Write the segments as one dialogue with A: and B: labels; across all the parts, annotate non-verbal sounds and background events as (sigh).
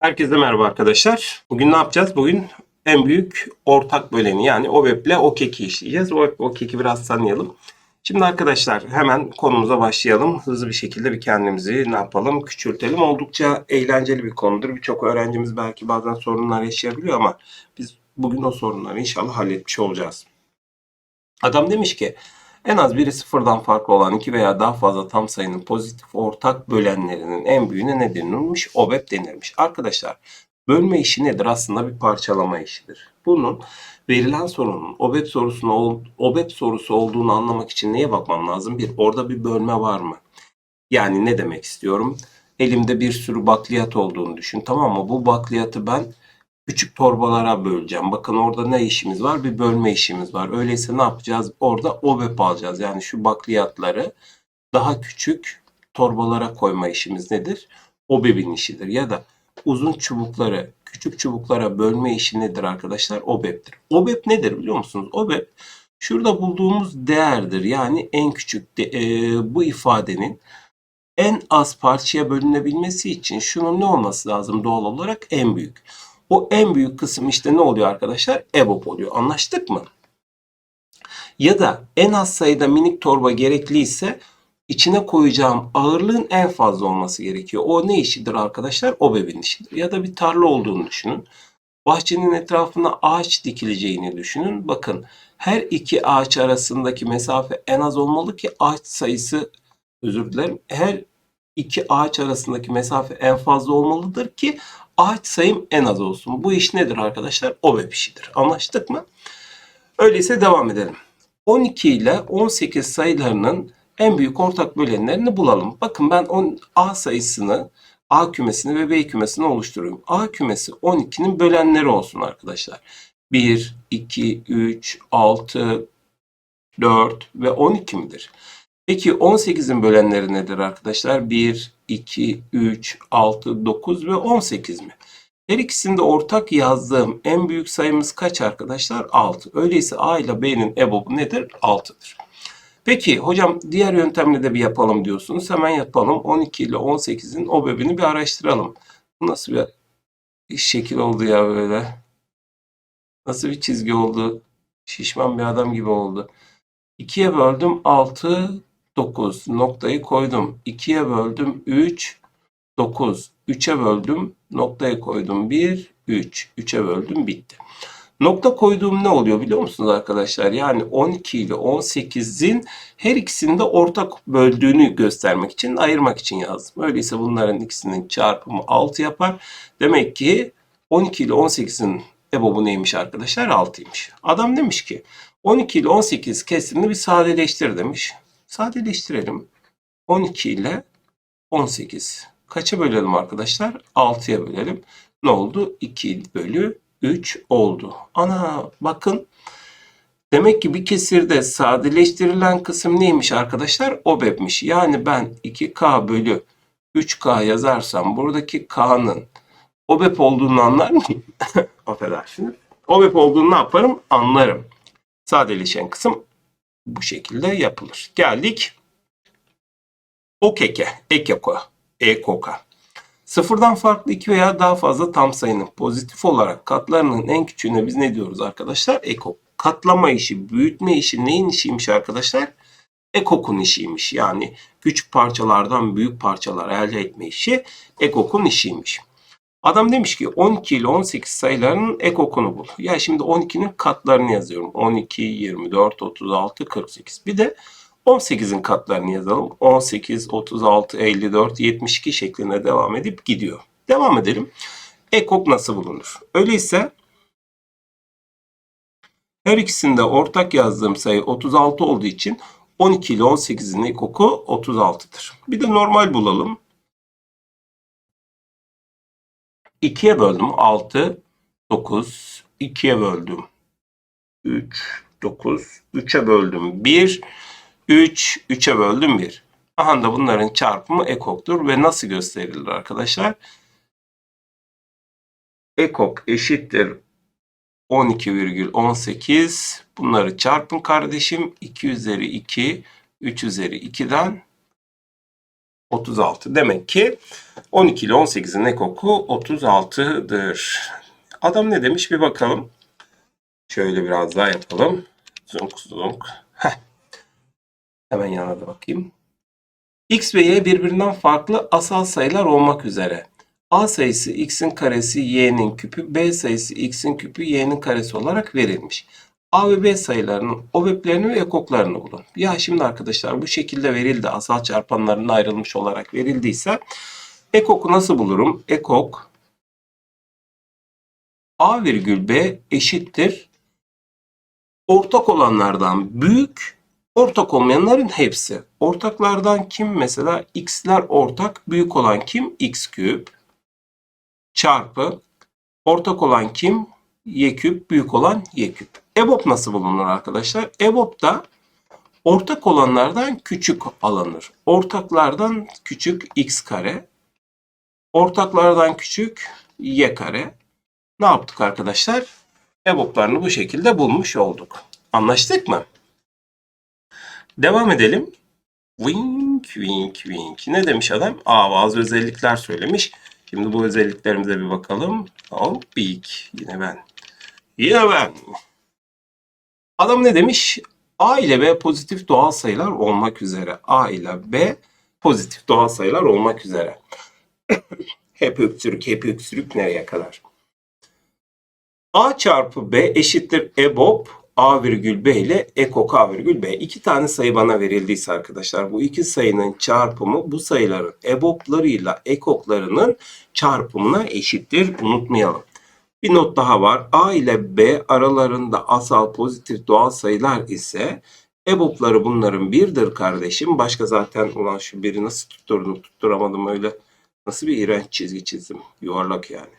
A: Herkese merhaba arkadaşlar. Bugün ne yapacağız? Bugün en büyük ortak böleni yani OBEP ile OKEK'i işleyeceğiz. OBEP OKEK'i biraz tanıyalım. Şimdi arkadaşlar hemen konumuza başlayalım. Hızlı bir şekilde bir kendimizi ne yapalım? Küçültelim. Oldukça eğlenceli bir konudur. Birçok öğrencimiz belki bazen sorunlar yaşayabiliyor ama biz bugün o sorunları inşallah halletmiş olacağız. Adam demiş ki en az biri sıfırdan farklı olan iki veya daha fazla tam sayının pozitif ortak bölenlerinin en büyüğüne ne denilmiş? OBEP denilmiş. Arkadaşlar bölme işi nedir? Aslında bir parçalama işidir. Bunun verilen sorunun OBEP sorusuna OBEP sorusu olduğunu anlamak için neye bakmam lazım? Bir, orada bir bölme var mı? Yani ne demek istiyorum? Elimde bir sürü bakliyat olduğunu düşün. Tamam mı? Bu bakliyatı ben küçük torbalara böleceğim. Bakın orada ne işimiz var? Bir bölme işimiz var. Öyleyse ne yapacağız? Orada OBEP alacağız. Yani şu bakliyatları daha küçük torbalara koyma işimiz nedir? OBEP'in işidir. Ya da uzun çubukları küçük çubuklara bölme işi nedir arkadaşlar? OBEP'tir. OBEP nedir biliyor musunuz? OBEP şurada bulduğumuz değerdir. Yani en küçük de- e, bu ifadenin en az parçaya bölünebilmesi için şunun ne olması lazım doğal olarak? En büyük. O en büyük kısım işte ne oluyor arkadaşlar? EBOB oluyor. Anlaştık mı? Ya da en az sayıda minik torba gerekliyse içine koyacağım ağırlığın en fazla olması gerekiyor. O ne işidir arkadaşlar? O bebin işidir. Ya da bir tarla olduğunu düşünün. Bahçenin etrafına ağaç dikileceğini düşünün. Bakın her iki ağaç arasındaki mesafe en az olmalı ki ağaç sayısı özür dilerim. Her iki ağaç arasındaki mesafe en fazla olmalıdır ki ağaç sayım en az olsun. Bu iş nedir arkadaşlar? OBEP işidir. Anlaştık mı? Öyleyse devam edelim. 12 ile 18 sayılarının en büyük ortak bölenlerini bulalım. Bakın ben 10 A sayısını, A kümesini ve B kümesini oluşturuyorum. A kümesi 12'nin bölenleri olsun arkadaşlar. 1, 2, 3, 6, 4 ve 12 midir? Peki 18'in bölenleri nedir arkadaşlar? 1, 2, 3, 6, 9 ve 18 mi? Her ikisinde ortak yazdığım en büyük sayımız kaç arkadaşlar? 6. Öyleyse A ile B'nin EBOB'u nedir? 6'dır. Peki hocam diğer yöntemle de bir yapalım diyorsunuz. Hemen yapalım. 12 ile 18'in OBEB'ini bir araştıralım. Nasıl bir şekil oldu ya böyle? Nasıl bir çizgi oldu? Şişman bir adam gibi oldu. 2'ye böldüm 6, 9 noktayı koydum. 2'ye böldüm 3, 9. 3'e böldüm noktayı koydum 1, 3. 3'e böldüm bitti. Nokta koyduğum ne oluyor biliyor musunuz arkadaşlar? Yani 12 ile 18'in her ikisini de ortak böldüğünü göstermek için, ayırmak için yazdım. Öyleyse bunların ikisinin çarpımı 6 yapar. Demek ki 12 ile 18'in EBOB'u neymiş arkadaşlar? 6'ymış. Adam demiş ki 12 ile 18 kesimini bir sadeleştir demiş. Sadeleştirelim. 12 ile 18. Kaça bölelim arkadaşlar? 6'ya bölelim. Ne oldu? 2 bölü 3 oldu. Ana bakın. Demek ki bir kesirde sadeleştirilen kısım neymiş arkadaşlar? OBEP'miş. Yani ben 2K bölü 3K yazarsam buradaki K'nın OBEP olduğunu anlar mıyım? (laughs) Affedersiniz. OBEP olduğunu ne yaparım? Anlarım. Sadeleşen kısım bu şekilde yapılır. Geldik OKEK'e, EKOK'a, EKOK'a. Sıfırdan farklı iki veya daha fazla tam sayının pozitif olarak katlarının en küçüğüne biz ne diyoruz arkadaşlar? EKOK. Katlama işi, büyütme işi neyin işiymiş arkadaşlar? EKOK'un işiymiş. Yani küçük parçalardan büyük parçalar elde etme işi EKOK'un işiymiş. Adam demiş ki 12 ile 18 sayılarının ekokunu bul. Ya şimdi 12'nin katlarını yazıyorum. 12, 24, 36, 48. Bir de 18'in katlarını yazalım. 18, 36, 54, 72 şeklinde devam edip gidiyor. Devam edelim. Ekok nasıl bulunur? Öyleyse her ikisinde ortak yazdığım sayı 36 olduğu için 12 ile 18'in ekoku 36'dır. Bir de normal bulalım. 2'ye böldüm 6, 9, 2'ye böldüm 3, 9, 3'e böldüm 1, 3, 3'e böldüm 1. Aha da bunların çarpımı ekoktur ve nasıl gösterilir arkadaşlar? Ekok eşittir 12,18. Bunları çarpın kardeşim. 2 üzeri 2, 3 üzeri 2'den 36. Demek ki 12 ile 18'in ekoku 36'dır. Adam ne demiş bir bakalım. Şöyle biraz daha yapalım. Zunk zunk. Heh. Hemen yana da bakayım. X ve Y birbirinden farklı asal sayılar olmak üzere. A sayısı x'in karesi y'nin küpü, B sayısı x'in küpü y'nin karesi olarak verilmiş. A ve B sayılarının OBEP'lerini ve ekoklarını bulun. Ya şimdi arkadaşlar bu şekilde verildi. Asal çarpanlarının ayrılmış olarak verildiyse ekoku nasıl bulurum? Ekok A virgül B eşittir. Ortak olanlardan büyük, ortak olmayanların hepsi. Ortaklardan kim mesela? X'ler ortak, büyük olan kim? X küp çarpı ortak olan kim? Y küp, büyük olan Y küp. EBOB nasıl bulunur arkadaşlar? EBOB da ortak olanlardan küçük alınır. Ortaklardan küçük x kare, ortaklardan küçük y kare. Ne yaptık arkadaşlar? EBOB'larını bu şekilde bulmuş olduk. Anlaştık mı? Devam edelim. Wink, wink, wink. Ne demiş adam? Aa bazı özellikler söylemiş. Şimdi bu özelliklerimize bir bakalım. Hop, big. Yine ben. Yine ben. Adam ne demiş? A ile B pozitif doğal sayılar olmak üzere. A ile B pozitif doğal sayılar olmak üzere. (coughs) hep öksürük, hep öksürük nereye kadar? A çarpı B eşittir EBOB A virgül B ile ekok A virgül B. İki tane sayı bana verildiyse arkadaşlar bu iki sayının çarpımı bu sayıların EBOB'larıyla ekoklarının çarpımına eşittir. Unutmayalım. Bir not daha var. A ile B aralarında asal pozitif doğal sayılar ise EBOB'ları bunların birdir kardeşim. Başka zaten ulan şu biri nasıl tutturdum tutturamadım öyle. Nasıl bir iğrenç çizgi çizdim. Yuvarlak yani.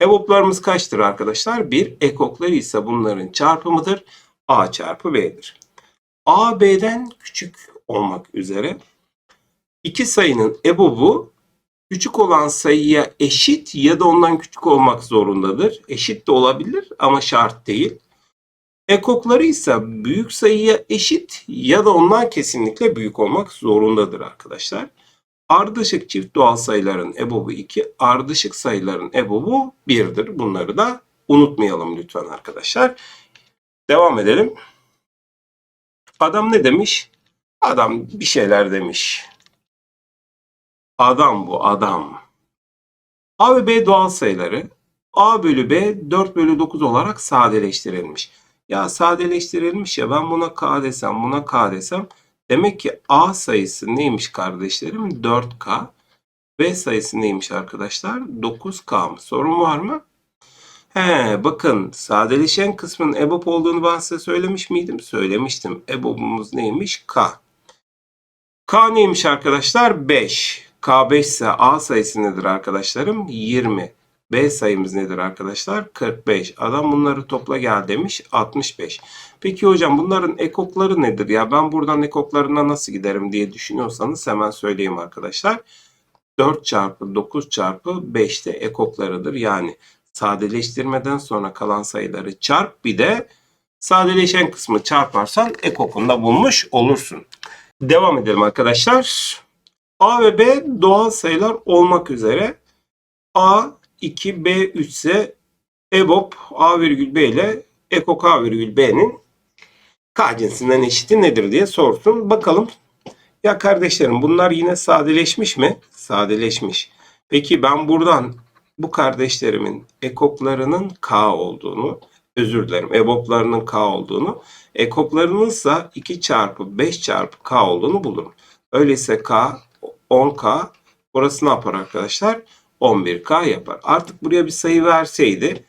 A: EBOB'larımız kaçtır arkadaşlar? 1. Ekokları ise bunların çarpımıdır. A çarpı B'dir. A B'den küçük olmak üzere iki sayının EBOB'u küçük olan sayıya eşit ya da ondan küçük olmak zorundadır. Eşit de olabilir ama şart değil. Ekokları ise büyük sayıya eşit ya da ondan kesinlikle büyük olmak zorundadır arkadaşlar. Ardışık çift doğal sayıların EBOB'u 2, ardışık sayıların EBOB'u 1'dir. Bunları da unutmayalım lütfen arkadaşlar. Devam edelim. Adam ne demiş? Adam bir şeyler demiş. Adam bu adam. A ve B doğal sayıları A bölü B 4 bölü 9 olarak sadeleştirilmiş. Ya sadeleştirilmiş ya ben buna K desem buna K desem demek ki A sayısı neymiş kardeşlerim? 4K. B sayısı neymiş arkadaşlar? 9K mı? Sorun var mı? He bakın sadeleşen kısmın EBOB olduğunu ben size söylemiş miydim? Söylemiştim. EBOB'umuz neymiş? K. K neymiş arkadaşlar? 5. K5 ise A sayısı nedir arkadaşlarım? 20. B sayımız nedir arkadaşlar? 45. Adam bunları topla gel demiş. 65. Peki hocam bunların ekokları nedir? Ya ben buradan ekoklarına nasıl giderim diye düşünüyorsanız hemen söyleyeyim arkadaşlar. 4 çarpı 9 çarpı 5 de ekoklarıdır. Yani sadeleştirmeden sonra kalan sayıları çarp bir de sadeleşen kısmı çarparsan ekokunda bulmuş olursun. Devam edelim arkadaşlar. A ve B doğal sayılar olmak üzere A 2 B 3 ise EBOB A virgül B ile ekok A virgül B'nin K cinsinden eşiti nedir diye sorsun. Bakalım. Ya kardeşlerim bunlar yine sadeleşmiş mi? Sadeleşmiş. Peki ben buradan bu kardeşlerimin ekoklarının K olduğunu, özür dilerim EBOB'larının K olduğunu, ekoklarının ise 2 çarpı 5 çarpı K olduğunu bulurum. Öyleyse K 10K. Burası ne yapar arkadaşlar? 11K yapar. Artık buraya bir sayı verseydi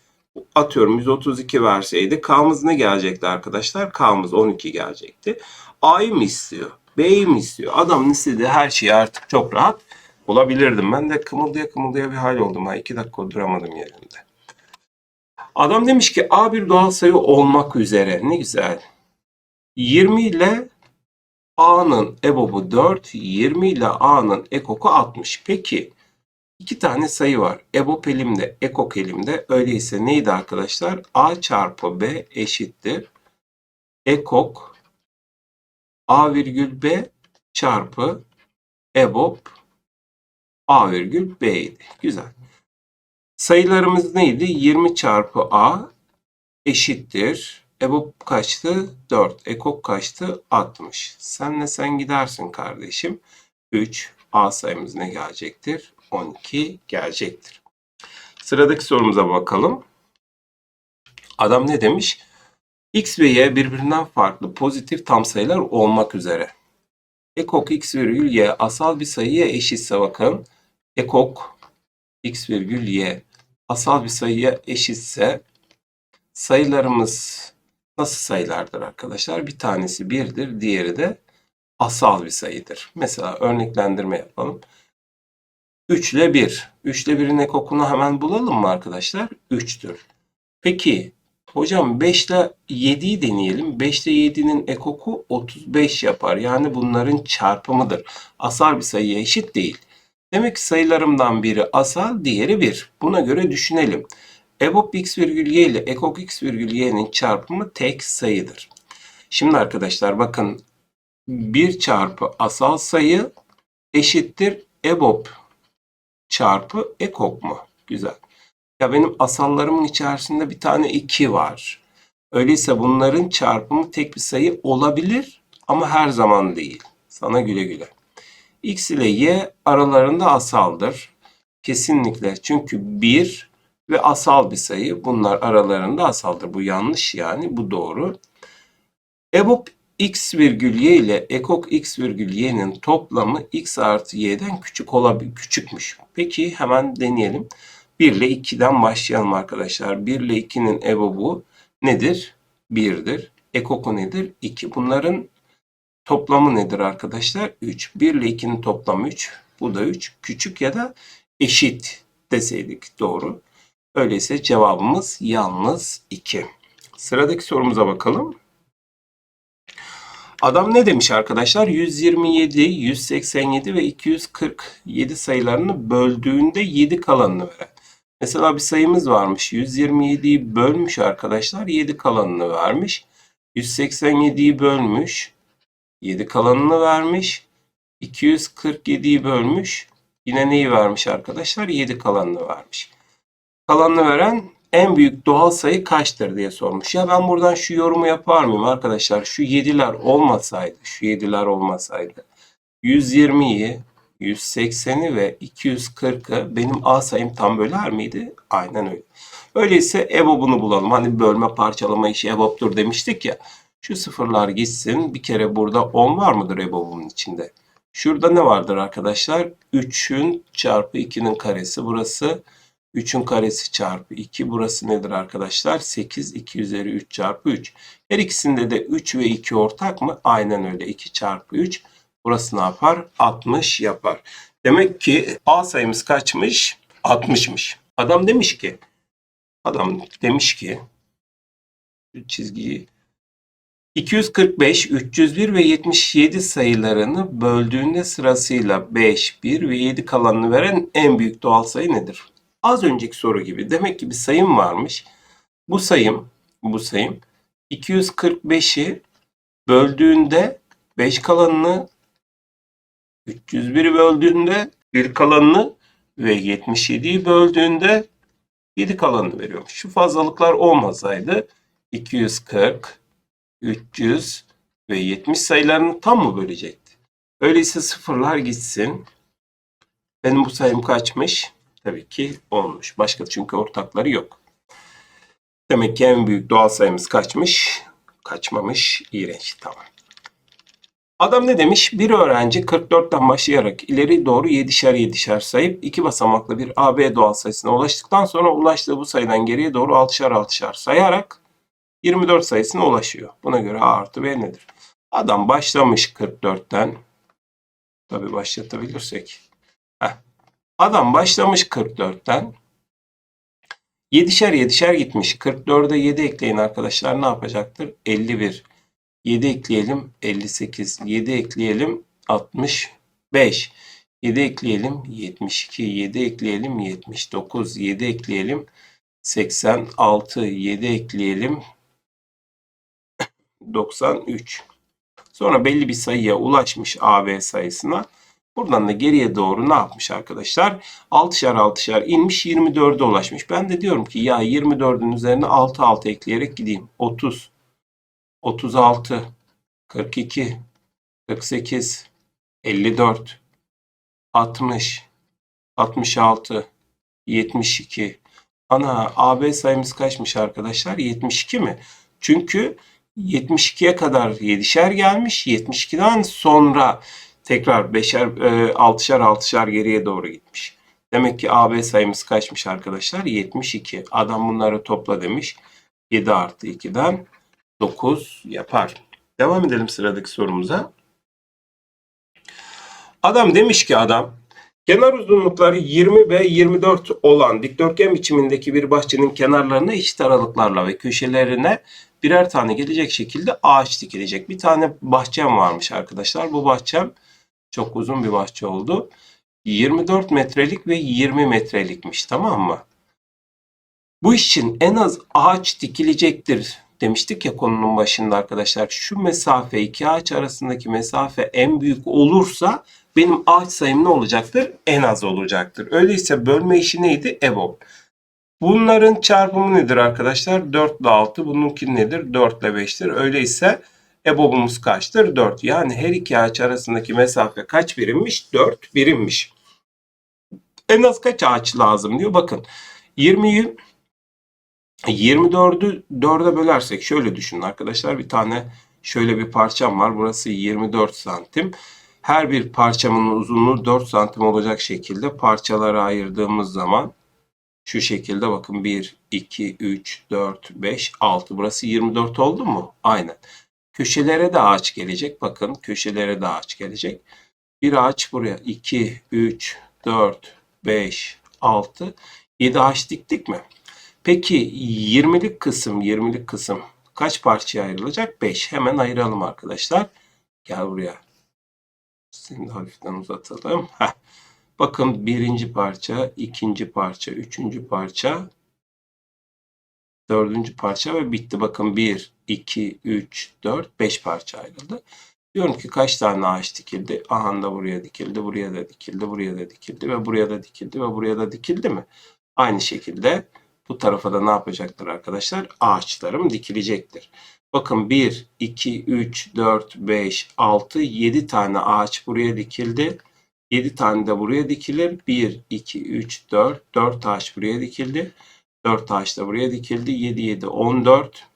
A: atıyorum 132 verseydi K'mız ne gelecekti arkadaşlar? K'mız 12 gelecekti. A'yı mı istiyor? B'yi mi istiyor? Adam istediği her şeyi artık çok rahat bulabilirdim. Ben de kımıldıya kımıldıya bir hal oldum. Ha, iki dakika duramadım yerimde. Adam demiş ki A bir doğal sayı olmak üzere. Ne güzel. 20 ile A'nın EBOB'u 4, 20 ile A'nın ekoku 60. Peki iki tane sayı var. EBOB elimde, ekok elimde. Öyleyse neydi arkadaşlar? A çarpı B eşittir. Ekok A virgül B çarpı EBOB A virgül B idi. Güzel. Sayılarımız neydi? 20 çarpı A eşittir. EBOB kaçtı? 4. EKOK kaçtı? 60. Senle sen gidersin kardeşim. 3. A sayımız ne gelecektir? 12 gelecektir. Sıradaki sorumuza bakalım. Adam ne demiş? X ve Y birbirinden farklı pozitif tam sayılar olmak üzere. Ekok x virgül y asal bir sayıya eşitse bakın. Ekok x virgül y asal bir sayıya eşitse sayılarımız nasıl sayılardır arkadaşlar? Bir tanesi birdir, diğeri de asal bir sayıdır. Mesela örneklendirme yapalım. 3 ile 1. 3 ile 1'in ekokunu hemen bulalım mı arkadaşlar? 3'tür. Peki hocam 5 ile 7'yi deneyelim. 5 ile 7'nin ekoku 35 yapar. Yani bunların çarpımıdır. Asal bir sayıya eşit değil. Demek ki sayılarımdan biri asal, diğeri 1. Buna göre düşünelim. EBOB x virgül y ile ekok x virgül y'nin çarpımı tek sayıdır. Şimdi arkadaşlar bakın 1 çarpı asal sayı eşittir EBOB çarpı ekok mu? Güzel. Ya benim asallarımın içerisinde bir tane 2 var. Öyleyse bunların çarpımı tek bir sayı olabilir ama her zaman değil. Sana güle güle. X ile Y aralarında asaldır. Kesinlikle. Çünkü 1 ve asal bir sayı. Bunlar aralarında asaldır. Bu yanlış yani. Bu doğru. EBOB x virgül y ile ekok x virgül y'nin toplamı x artı y'den küçük olabilir. Küçükmüş. Peki hemen deneyelim. 1 ile 2'den başlayalım arkadaşlar. 1 ile 2'nin EBOB'u nedir? 1'dir. Ekoku nedir? 2. Bunların toplamı nedir arkadaşlar? 3. 1 ile 2'nin toplamı 3. Bu da 3. Küçük ya da eşit deseydik doğru. Öyleyse cevabımız yalnız 2. Sıradaki sorumuza bakalım. Adam ne demiş arkadaşlar? 127, 187 ve 247 sayılarını böldüğünde 7 kalanını veren. Mesela bir sayımız varmış. 127'yi bölmüş arkadaşlar. 7 kalanını vermiş. 187'yi bölmüş. 7 kalanını vermiş. 247'yi bölmüş. Yine neyi vermiş arkadaşlar? 7 kalanını vermiş. Kalanını veren en büyük doğal sayı kaçtır diye sormuş. Ya ben buradan şu yorumu yapar mıyım arkadaşlar? Şu 7'ler olmasaydı, şu 7'ler olmasaydı 120'yi, 180'i ve 240'ı benim A sayım tam böler miydi? Aynen öyle. Öyleyse EBOB'unu bulalım. Hani bölme parçalama işi EBOB'dur demiştik ya. Şu sıfırlar gitsin. Bir kere burada 10 var mıdır EBOB'un içinde? Şurada ne vardır arkadaşlar? 3'ün çarpı 2'nin karesi. Burası 3'ün karesi çarpı 2. Burası nedir arkadaşlar? 8. 2 üzeri 3 çarpı 3. Her ikisinde de 3 ve 2 ortak mı? Aynen öyle. 2 çarpı 3. Burası ne yapar? 60 yapar. Demek ki A sayımız kaçmış? 60'mış. Adam demiş ki adam demiş ki çizgiyi 245, 301 ve 77 sayılarını böldüğünde sırasıyla 5, 1 ve 7 kalanını veren en büyük doğal sayı nedir? Az önceki soru gibi. Demek ki bir sayım varmış. Bu sayım, bu sayım 245'i böldüğünde 5 kalanını 301'i böldüğünde 1 kalanını ve 77'yi böldüğünde 7 kalanını veriyormuş. Şu fazlalıklar olmasaydı 240, 300 ve 70 sayılarını tam mı bölecekti? Öyleyse sıfırlar gitsin. Benim bu sayım kaçmış? Tabii ki olmuş. Başka çünkü ortakları yok. Demek ki en büyük doğal sayımız kaçmış? Kaçmamış. İğrenç. Tamam. Adam ne demiş? Bir öğrenci 44'ten başlayarak ileri doğru 7'şer 7'şer sayıp iki basamaklı bir AB doğal sayısına ulaştıktan sonra ulaştığı bu sayıdan geriye doğru 6'şar 6'şar sayarak 24 sayısına ulaşıyor. Buna göre A artı B nedir? Adam başlamış 44'ten. Tabi başlatabilirsek. Heh. Adam başlamış 44'ten. 7'şer 7'şer gitmiş. 44'e 7 ekleyin arkadaşlar ne yapacaktır? 51. 7 ekleyelim 58. 7 ekleyelim 65. 7 ekleyelim 72. 7 ekleyelim 79. 7 ekleyelim 86. 7 ekleyelim 93. Sonra belli bir sayıya ulaşmış AB sayısına. Buradan da geriye doğru ne yapmış arkadaşlar? 6'şar 6'şar inmiş 24'e ulaşmış. Ben de diyorum ki ya 24'ün üzerine 6 6 ekleyerek gideyim. 30, 36, 42, 48, 54, 60, 66, 72. Ana AB sayımız kaçmış arkadaşlar? 72 mi? Çünkü 72'ye kadar 7'şer gelmiş. 72'den sonra tekrar 5'er, e, 6'şar 6'şar geriye doğru gitmiş. Demek ki AB sayımız kaçmış arkadaşlar? 72. Adam bunları topla demiş. 7 artı 2'den 9 yapar. Devam edelim sıradaki sorumuza. Adam demiş ki adam kenar uzunlukları 20 ve 24 olan dikdörtgen biçimindeki bir bahçenin kenarlarına eşit aralıklarla ve köşelerine birer tane gelecek şekilde ağaç dikilecek. Bir tane bahçem varmış arkadaşlar. Bu bahçem çok uzun bir bahçe oldu. 24 metrelik ve 20 metrelikmiş tamam mı? Bu için en az ağaç dikilecektir demiştik ya konunun başında arkadaşlar. Şu mesafe iki ağaç arasındaki mesafe en büyük olursa benim ağaç sayım ne olacaktır? En az olacaktır. Öyleyse bölme işi neydi? EBOB. Bunların çarpımı nedir arkadaşlar? 4 ile 6. Bununki nedir? 4 ile 5'tir. Öyleyse EBOB'umuz kaçtır? 4. Yani her iki ağaç arasındaki mesafe kaç birimmiş? 4 birimmiş. En az kaç ağaç lazım diyor. Bakın 20'yi 24'ü 4'e bölersek şöyle düşünün arkadaşlar. Bir tane şöyle bir parçam var. Burası 24 santim. Her bir parçamın uzunluğu 4 santim olacak şekilde parçalara ayırdığımız zaman şu şekilde bakın 1, 2, 3, 4, 5, 6. Burası 24 oldu mu? Aynen. Köşelere de ağaç gelecek. Bakın köşelere de ağaç gelecek. Bir ağaç buraya 2, 3, 4, 5, 6, 7 ağaç diktik mi? Peki 20'lik kısım, 20'lik kısım kaç parçaya ayrılacak? 5. Hemen ayıralım arkadaşlar. Gel buraya. Seni de hafiften uzatalım. Heh. Bakın birinci parça, ikinci parça, üçüncü parça, dördüncü parça ve bitti. Bakın 1, 2, 3, 4, 5 parça ayrıldı. Diyorum ki kaç tane ağaç dikildi? Aha da buraya dikildi, buraya da dikildi, buraya da dikildi ve buraya da dikildi ve buraya da dikildi mi? Aynı şekilde bu tarafa da ne yapacaktır arkadaşlar? Ağaçlarım dikilecektir. Bakın 1, 2, 3, 4, 5, 6, 7 tane ağaç buraya dikildi. 7 tane de buraya dikilir. 1, 2, 3, 4. 4 ağaç buraya dikildi. 4 ağaç da buraya dikildi. 7, 7, 14.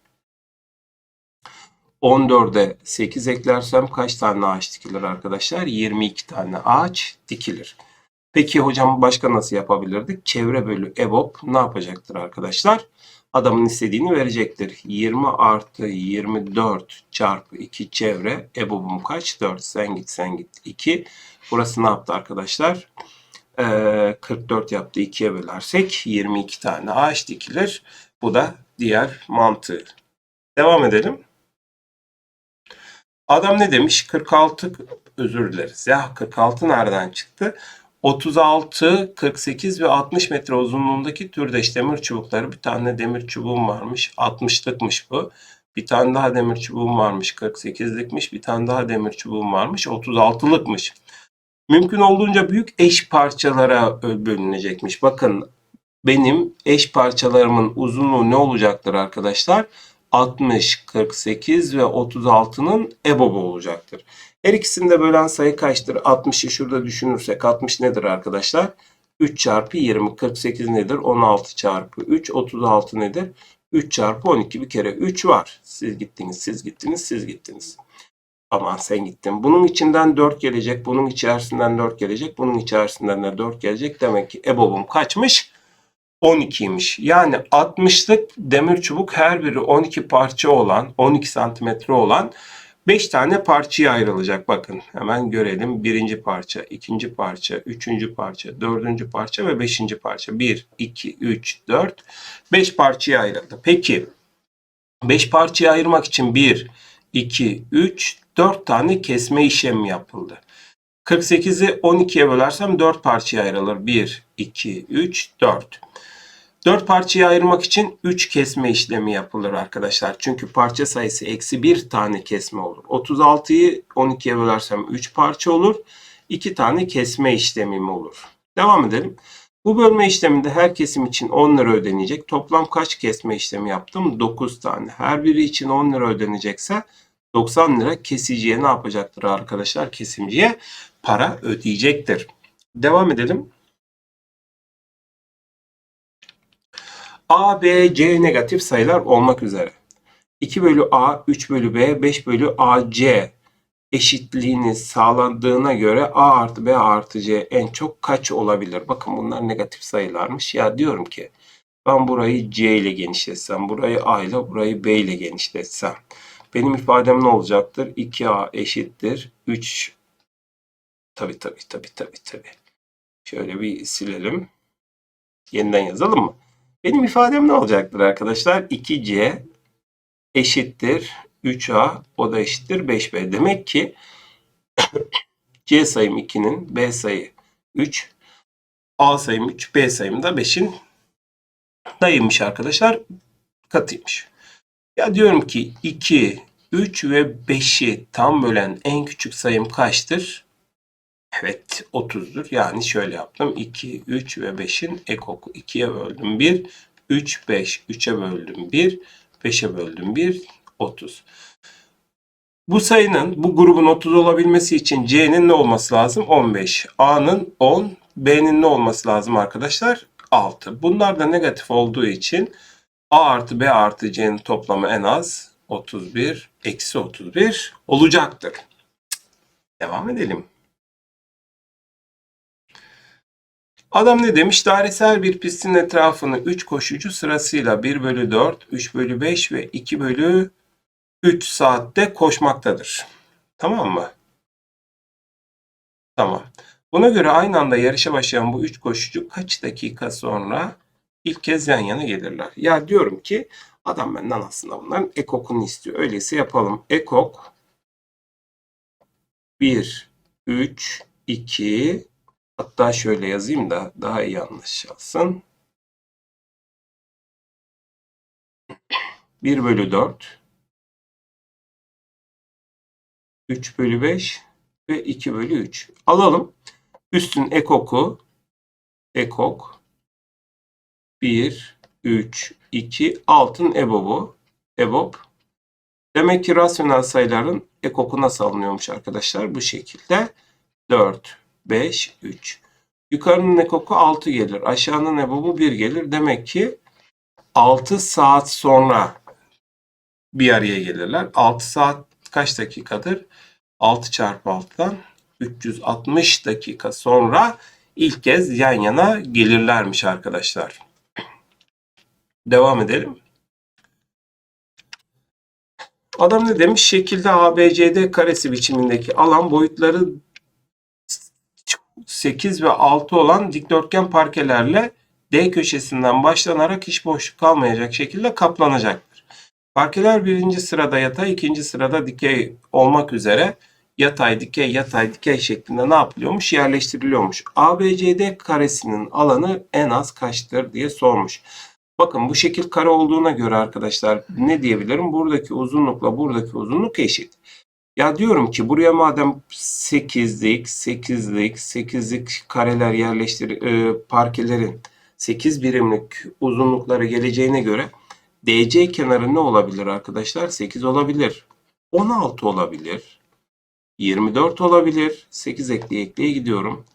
A: 14'e 8 eklersem kaç tane ağaç dikilir arkadaşlar? 22 tane ağaç dikilir. Peki hocam başka nasıl yapabilirdik? Çevre bölü EBOB ne yapacaktır arkadaşlar? Adamın istediğini verecektir. 20 artı 24 çarpı 2 çevre. EBOB'um kaç? 4. Sen git sen git 2. Burası ne yaptı arkadaşlar? Ee, 44 yaptı. 2'ye bölersek 22 tane ağaç dikilir. Bu da diğer mantığı. Devam edelim. Adam ne demiş? 46 özür dileriz. Ya 46 nereden çıktı? 36, 48 ve 60 metre uzunluğundaki türdeş demir çubukları. Bir tane demir çubuğum varmış. 60'lıkmış bu. Bir tane daha demir çubuğum varmış. 48'likmiş. Bir tane daha demir çubuğum varmış. 36'lıkmış. Mümkün olduğunca büyük eş parçalara bölünecekmiş. Bakın benim eş parçalarımın uzunluğu ne olacaktır arkadaşlar? 60, 48 ve 36'nın EBOB'u olacaktır. Her ikisini de bölen sayı kaçtır? 60'ı şurada düşünürsek 60 nedir arkadaşlar? 3 çarpı 20. 48 nedir? 16 çarpı 3. 36 nedir? 3 çarpı 12 bir kere 3 var. Siz gittiniz, siz gittiniz, siz gittiniz. Aman sen gittin. Bunun içinden 4 gelecek. Bunun içerisinden 4 gelecek. Bunun içerisinden de 4 gelecek. Demek ki EBOB'um kaçmış? 12'ymiş. Yani 60'lık demir çubuk her biri 12 parça olan, 12 santimetre olan 5 tane parçaya ayrılacak. Bakın hemen görelim. Birinci parça, ikinci parça, üçüncü parça, dördüncü parça ve beşinci parça. 1, 2, 3, 4, 5 parçaya ayrıldı. Peki 5 parçaya ayırmak için 1, 2, 3, 4 tane kesme işlemi yapıldı. 48'i 12'ye bölersem 4 parçaya ayrılır. 1, 2, 3, 4. 4 parçaya ayırmak için 3 kesme işlemi yapılır arkadaşlar. Çünkü parça sayısı eksi 1 tane kesme olur. 36'yı 12'ye bölersem 3 parça olur. iki tane kesme işlemim olur. Devam edelim. Bu bölme işleminde her kesim için 10 lira ödenecek. Toplam kaç kesme işlemi yaptım? 9 tane. Her biri için 10 lira ödenecekse 90 lira kesiciye ne yapacaktır arkadaşlar? Kesimciye para ödeyecektir. Devam edelim. A, B, C negatif sayılar olmak üzere. 2 bölü A, 3 bölü B, 5 bölü AC eşitliğini sağlandığına göre A artı B artı C en çok kaç olabilir? Bakın bunlar negatif sayılarmış. Ya diyorum ki ben burayı C ile genişletsem, burayı A ile, burayı B ile genişletsem. Benim ifadem ne olacaktır? 2A eşittir 3 Tabi tabi tabi tabi tabi. Şöyle bir silelim. Yeniden yazalım mı? Benim ifadem ne olacaktır arkadaşlar? 2C eşittir 3A o da eşittir 5B. Demek ki (coughs) C sayım 2'nin B sayı 3 A sayım 3 B sayım da 5'in dayıymış arkadaşlar. Katıymış. Ya diyorum ki 2, 3 ve 5'i tam bölen en küçük sayım kaçtır? Evet 30'dur. Yani şöyle yaptım. 2, 3 ve 5'in ekoku 2'ye böldüm 1. 3, 5. 3'e böldüm 1. 5'e böldüm 1. 30. Bu sayının bu grubun 30 olabilmesi için C'nin ne olması lazım? 15. A'nın 10. B'nin ne olması lazım arkadaşlar? 6. Bunlar da negatif olduğu için A artı B artı C'nin toplamı en az 31 eksi 31 olacaktır. Devam edelim. Adam ne demiş? Dairesel bir pistin etrafını 3 koşucu sırasıyla 1 bölü 4, 3 bölü 5 ve 2 bölü 3 saatte koşmaktadır. Tamam mı? Tamam. Buna göre aynı anda yarışa başlayan bu 3 koşucu kaç dakika sonra ilk kez yan yana gelirler? Ya diyorum ki adam benden aslında bunların ekokunu istiyor. Öyleyse yapalım. Ekok 1, 3, 2, Hatta şöyle yazayım da daha iyi anlaşılsın. (clears throat) 1 bölü 4 3 bölü 5 ve 2 bölü 3. Alalım. Üstün ekoku ekok 1, 3, 2, altın ebobu ebob. Demek ki rasyonel sayıların ekoku nasıl alınıyormuş arkadaşlar? Bu şekilde 4, 5, 3. Yukarının ekoku 6 gelir. Aşağının ebobu 1 gelir. Demek ki 6 saat sonra bir araya gelirler. 6 saat kaç dakikadır? 6 çarpı 6'dan 360 dakika sonra ilk kez yan yana gelirlermiş arkadaşlar. Devam edelim. Adam ne demiş? Şekilde ABCD karesi biçimindeki alan boyutları 8 ve 6 olan dikdörtgen parkelerle D köşesinden başlanarak hiç boşluk kalmayacak şekilde kaplanacaktır. Parkeler birinci sırada yatay, ikinci sırada dikey olmak üzere yatay, dikey, yatay, dikey şeklinde ne yapılıyormuş? Yerleştiriliyormuş. ABCD karesinin alanı en az kaçtır diye sormuş. Bakın bu şekil kare olduğuna göre arkadaşlar ne diyebilirim? Buradaki uzunlukla buradaki uzunluk eşit. Ya diyorum ki buraya madem 8'lik, 8'lik, 8'lik kareler yerleştir e, parkelerin 8 birimlik uzunlukları geleceğine göre DC kenarı ne olabilir arkadaşlar? 8 olabilir. 16 olabilir. 24 olabilir. 8 ekleye ekleye gidiyorum.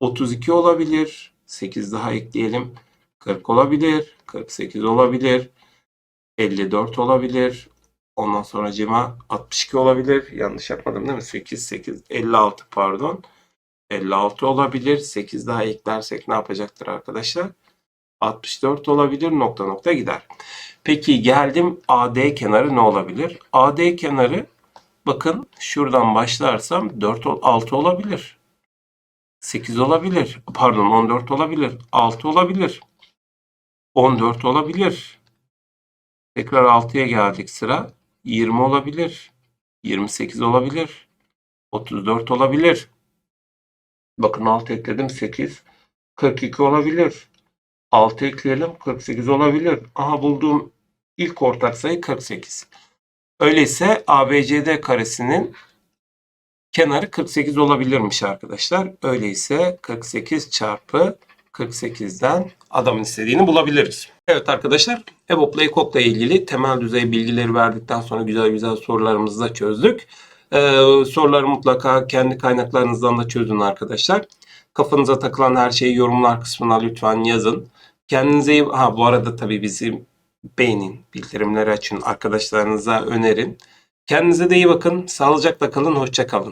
A: 32 olabilir. 8 daha ekleyelim. 40 olabilir. 48 olabilir. 54 olabilir. Ondan sonra cima 62 olabilir. Yanlış yapmadım değil mi? 8, 8, 56 pardon. 56 olabilir. 8 daha eklersek ne yapacaktır arkadaşlar? 64 olabilir. Nokta nokta gider. Peki geldim AD kenarı ne olabilir? AD kenarı bakın şuradan başlarsam 4 6 olabilir. 8 olabilir. Pardon 14 olabilir. 6 olabilir. 14 olabilir. Tekrar 6'ya geldik sıra. 20 olabilir. 28 olabilir. 34 olabilir. Bakın 6 ekledim 8. 42 olabilir. 6 ekleyelim 48 olabilir. Aha bulduğum ilk ortak sayı 48. Öyleyse ABCD karesinin kenarı 48 olabilirmiş arkadaşlar. Öyleyse 48 çarpı 48'den adamın istediğini bulabiliriz. Evet arkadaşlar EBOB'la EKOK'la ilgili temel düzey bilgileri verdikten sonra güzel güzel sorularımızı da çözdük. Ee, soruları mutlaka kendi kaynaklarınızdan da çözün arkadaşlar. Kafanıza takılan her şeyi yorumlar kısmına lütfen yazın. Kendinize iyi... Ha bu arada tabii bizi beğenin, bildirimleri açın, arkadaşlarınıza önerin. Kendinize de iyi bakın. Sağlıcakla kalın, hoşça kalın.